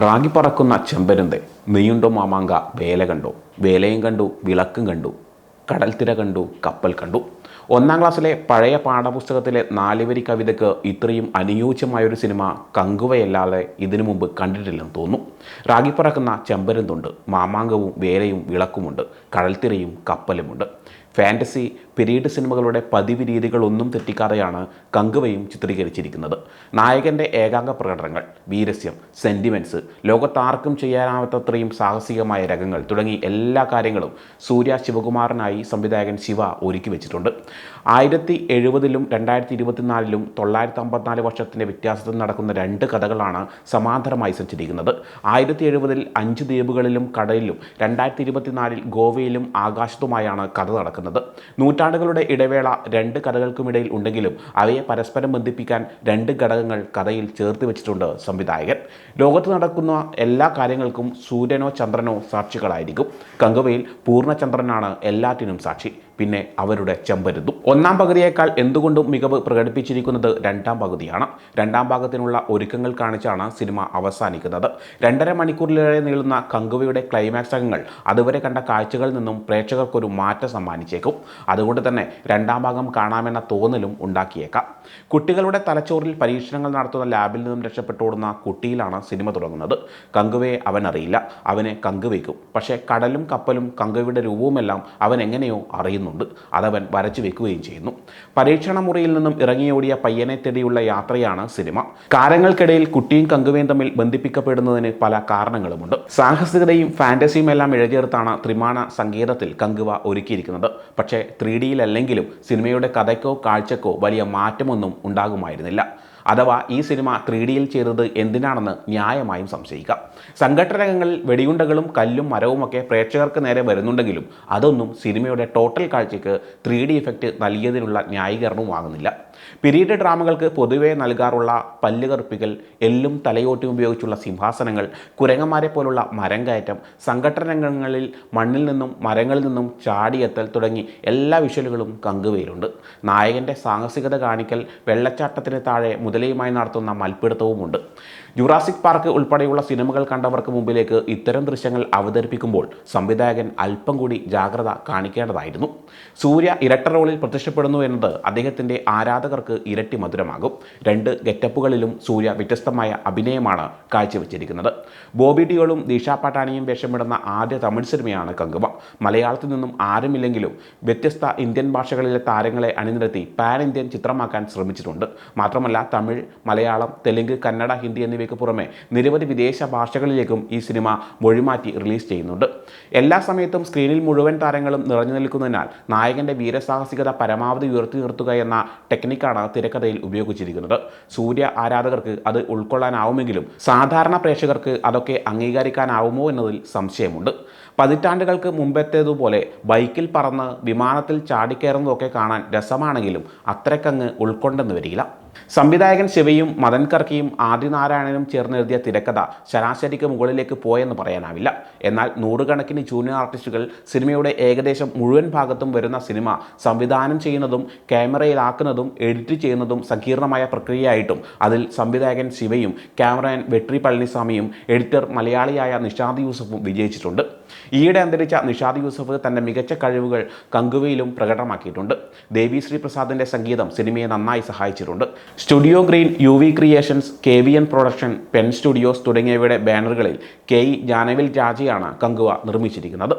റാഗി പറക്കുന്ന ചെമ്പരുന്ത് നീയുണ്ടോ മാമാങ്ക? വേല കണ്ടു. വേലയും കണ്ടു. വിളക്കും കണ്ടു. കടൽത്തിര കണ്ടു. കപ്പൽ കണ്ടു. ഒന്നാം ക്ലാസ്സിലെ പഴയ പാഠപുസ്തകത്തിലെ നാലുവരി കവിതയ്ക്ക് ഇത്രയും അനുയോജ്യമായൊരു സിനിമ കങ്കുവയല്ലാതെ ഇതിനു മുമ്പ് കണ്ടിട്ടില്ലെന്ന് തോന്നുന്നു. റാഗിപ്പറക്കുന്ന ചെമ്പരുന്തുണ്ട്. മാമാങ്കവും വേലയും വിളക്കുമുണ്ട്. കടൽത്തിരയും കപ്പലുമുണ്ട്. ഫാന്റസി പിരീഡ് സിനിമകളുടെ പതിവ് രീതികളൊന്നും തെറ്റിക്കാതെയാണ് കങ്കുവയും ചിത്രീകരിച്ചിരിക്കുന്നത്. നായകന്റെ ഏകാംഗ പ്രകടനങ്ങൾ വീരസ്യം സെന്റിമെന്റ്സ് ലോകത്താർക്കും ചെയ്യാനാവാത്തത്രയും സാഹസികമായ രംഗങ്ങൾ തുടങ്ങി എല്ലാ കാര്യങ്ങളും സൂര്യ ശിവകുമാറിനായി സംവിധായകൻ ശിവ ഒരുക്കി വെച്ചിട്ടുണ്ട്. ആയിരത്തി എഴുപതിലും രണ്ടായിരത്തി ഇരുപത്തിനാലിലും തൊള്ളായിരത്തി അമ്പത്തിനാല് വർഷത്തിന്റെ വ്യത്യാസത്തിൽ നടക്കുന്ന രണ്ട് കഥകളാണ് സമാന്തരമായി സഞ്ചരിക്കുന്നത്. ആയിരത്തി എഴുപതിൽ അഞ്ച് ദ്വീപുകളിലും കടലിലും രണ്ടായിരത്തി ഇരുപത്തിനാലിൽ ഗോവയിലും ആകാശത്തുമായാണ് കഥ നടക്കുന്നത്. നൂറ്റാണ്ടുകളുടെ ഇടവേള രണ്ട് കഥകൾക്കുമിടയിൽ ഉണ്ടെങ്കിലും അവയെ പരസ്പരം ബന്ധിപ്പിക്കാൻ രണ്ട് ഘടകങ്ങൾ കഥയിൽ ചേർത്ത് വെച്ചിട്ടുണ്ട് സംവിധായകൻ. ലോകത്ത് നടക്കുന്ന എല്ലാ കാര്യങ്ങൾക്കും സൂര്യനോ ചന്ദ്രനോ സാക്ഷികളായിരിക്കും. കങ്കുവയിൽ പൂർണചന്ദ്രനാണ് എല്ലാറ്റിനും സാക്ഷി. പിന്നെ അവരുടെ ചെമ്പരുതും ഒന്നാം പകുതിയേക്കാൾ എന്തുകൊണ്ടും മികവ് പ്രകടിപ്പിച്ചിരിക്കുന്നത് രണ്ടാം പകുതിയാണ്. രണ്ടാം ഭാഗത്തിനുള്ള ഒരുക്കങ്ങൾ കാണിച്ചാണ് സിനിമ അവസാനിക്കുന്നത്. രണ്ടര മണിക്കൂറിലേറെ നീളുന്ന കങ്കുവയുടെ ക്ലൈമാക്സ് അംഗങ്ങൾ അതുവരെ കണ്ട കാഴ്ചകളിൽ നിന്നും പ്രേക്ഷകർക്കൊരു മാറ്റം സമ്മാനിച്ചേക്കും. അതുകൊണ്ട് തന്നെ രണ്ടാം ഭാഗം കാണാമെന്ന തോന്നലും ഉണ്ടാക്കിയേക്കാം. കുട്ടികളുടെ തലച്ചോറിൽ പരീക്ഷണങ്ങൾ നടത്തുന്ന ലാബിൽ നിന്നും രക്ഷപ്പെട്ടോടുന്ന കുട്ടിയിലാണ് സിനിമ തുടങ്ങുന്നത്. കങ്കുവയെ അവൻ അറിയില്ല. അവനെ കങ്കുവയ്ക്കും. പക്ഷേ കടലും കപ്പലും കങ്കുവയുടെ രൂപവുമെല്ലാം അവൻ എങ്ങനെയോ അറിയുന്നുണ്ട് അതവൻ വരച്ചു വെക്കുകയും ചെയ്യുന്നു. പരീക്ഷണ മുറിയിൽ നിന്നും ഇറങ്ങിയോടിയ പയ്യനെ തേടിയുള്ള യാത്രയാണ് സിനിമ. കാരങ്ങൾക്കിടയിൽ കുട്ടിയും കങ്കുവയും തമ്മിൽ ബന്ധിപ്പിക്കപ്പെടുന്നതിന് പല കാരണങ്ങളുമുണ്ട്. സാഹസികതയും ഫാന്റസിയും എല്ലാം ഇഴചേർത്താണ് ത്രിമാണ സംഗീതത്തിൽ കങ്കുവ ഒരുക്കിയിരിക്കുന്നത്. പക്ഷേ ത്രീ ഡിയിലല്ലെങ്കിലും സിനിമയുടെ കഥയ്ക്കോ കാഴ്ചക്കോ വലിയ മാറ്റമൊന്നും ഉണ്ടാകുമായിരുന്നില്ല. അഥവാ ഈ സിനിമ ത്രീ ഡിയിൽ ചെയ്തത് എന്തിനാണെന്ന് ന്യായമായും സംശയിക്കാം. സംഘട്ടനങ്ങളിൽ വെടിയുണ്ടകളും കല്ലും മരവുമൊക്കെ പ്രേക്ഷകർക്ക് നേരെ വരുന്നുണ്ടെങ്കിലും അതൊന്നും സിനിമയുടെ ടോട്ടൽ കാഴ്ചയ്ക്ക് ത്രീ ഡി ഇഫക്റ്റ് നൽകിയതിനുള്ള ന്യായീകരണവും ആകുന്നില്ല പിരീഡ് ഡ്രാമകൾക്ക് പൊതുവെ നൽകാറുള്ള പല്ലുകറുപ്പികൾ എല്ലും തലയോട്ടും ഉപയോഗിച്ചുള്ള സിംഹാസനങ്ങൾ കുരങ്ങന്മാരെ പോലുള്ള മരം കയറ്റം സംഘട്ടനങ്ങളിൽ മണ്ണിൽ നിന്നും മരങ്ങളിൽ നിന്നും ചാടിയെത്തൽ തുടങ്ങി എല്ലാ വിഷ്വലുകളും കങ്കുവയിലുണ്ട്. നായകന്റെ സാഹസികത കാണിക്കൽ വെള്ളച്ചാട്ടത്തിന് താഴെ മുതലയുമായി നടത്തുന്ന മൽപ്പിടുത്തവുമുണ്ട് ജുറാസിക് പാർക്ക് ഉൾപ്പെടെയുള്ള സിനിമകൾ കണ്ടവർക്ക് മുമ്പിലേക്ക് ഇത്തരം ദൃശ്യങ്ങൾ അവതരിപ്പിക്കുമ്പോൾ സംവിധായകൻ അല്പം കൂടി ജാഗ്രത കാണിക്കേണ്ടതായിരുന്നു. സൂര്യ ഇരട്ട റോളിൽ പ്രത്യക്ഷപ്പെടുന്നു എന്നത് അദ്ദേഹത്തിന്റെ ആരാധകർക്ക് ഇരട്ടി മധുരമാകും. രണ്ട് ഗെറ്റപ്പുകളിലും സൂര്യ വ്യത്യസ്തമായ അഭിനയമാണ് കാഴ്ചവെച്ചിരിക്കുന്നത്. ബോബി ഡിയോളും ദീഷ പാട്ടാണിയും വേഷമിടുന്ന ആദ്യ തമിഴ് സിനിമയാണ് കങ്കുവ മലയാളത്തിൽ നിന്നും ആരുമില്ലെങ്കിലും വ്യത്യസ്ത ഇന്ത്യൻ ഭാഷകളിലെ താരങ്ങളെ അണിനിരത്തി പാൻ ഇന്ത്യൻ ചിത്രമാക്കാൻ ശ്രമിച്ചിട്ടുണ്ട്. മാത്രമല്ല തമിഴ് മലയാളം തെലുങ്ക് കന്നഡ ഹിന്ദി എന്നിവയ്ക്ക് പുറമെ നിരവധി വിദേശ ഭാഷകളിലേക്കും ഈ സിനിമ മൊഴിമാറ്റി റിലീസ് ചെയ്യുന്നുണ്ട്. എല്ലാ സമയത്തും സ്ക്രീനിൽ മുഴുവൻ താരങ്ങളും നിറഞ്ഞു നിൽക്കുന്നതിനാൽ നായകന്റെ വീരസാഹസികത പരമാവധി ഉയർത്തി നിർത്തുക എന്ന ടെക്നിക്കാണ് തിരക്കഥയിൽ ഉപയോഗിച്ചിരിക്കുന്നത്. സൂര്യ ആരാധകർക്ക് അത് ഉൾക്കൊള്ളാനാവുമെങ്കിലും സാധാരണ പ്രേക്ഷകർക്ക് അതൊക്കെ അംഗീകരിക്കാനാവുമോ എന്നതിൽ സംശയമുണ്ട്. പതിറ്റാണ്ടുകൾക്ക് മുമ്പത്തേതുപോലെ ബൈക്കിൽ പറന്ന് വിമാനത്തിൽ ചാടിക്കയറുന്നതൊക്കെ കാണാൻ രസമാണെങ്കിലും അത്രക്കങ്ങ് ഉൾക്കൊണ്ടെന്ന് വരില്ല. സംവിധായകൻ ശിവയും മദൻ കർക്കിയും ആദിനാരായണനും ചേർന്നെഴുതിയ തിരക്കഥ ശരാശരിക്ക് മുകളിലേക്ക് പോയെന്ന് പറയാനാവില്ല. എന്നാൽ നൂറുകണക്കിന് ജൂനിയർ ആർട്ടിസ്റ്റുകൾ സിനിമയുടെ ഏകദേശം മുഴുവൻ ഭാഗത്തും വരുന്ന സിനിമ സംവിധാനം ചെയ്യുന്നതും ക്യാമറയിലാക്കുന്നതും എഡിറ്റ് ചെയ്യുന്നതും സങ്കീർണമായ പ്രക്രിയയായിട്ടും അതിൽ സംവിധായകൻ ശിവയും ക്യാമറമാൻ വെട്രി പളനിസ്വാമിയും എഡിറ്റർ മലയാളിയായ നിഷാദ് യൂസഫും വിജയിച്ചിട്ടുണ്ട്. ഈയിടെ അന്തരിച്ച നിഷാദ് യൂസഫ് തന്റെ മികച്ച കഴിവുകൾ കങ്കുവയിലും പ്രകടമാക്കിയിട്ടുണ്ട്. ദേവിശ്രീ പ്രസാദിന്റെ സംഗീതം സിനിമയെ നന്നായി സഹായിച്ചിട്ടുണ്ട്. Studio green U V creations K V N production pen studios തുടങ്ങിയവയുടെ ബാനറുകളിൽ കെ ഇ ജാനവിൽ രാജയാണ് കങ്കുവ നിർമ്മിച്ചിരിക്കുന്നത്.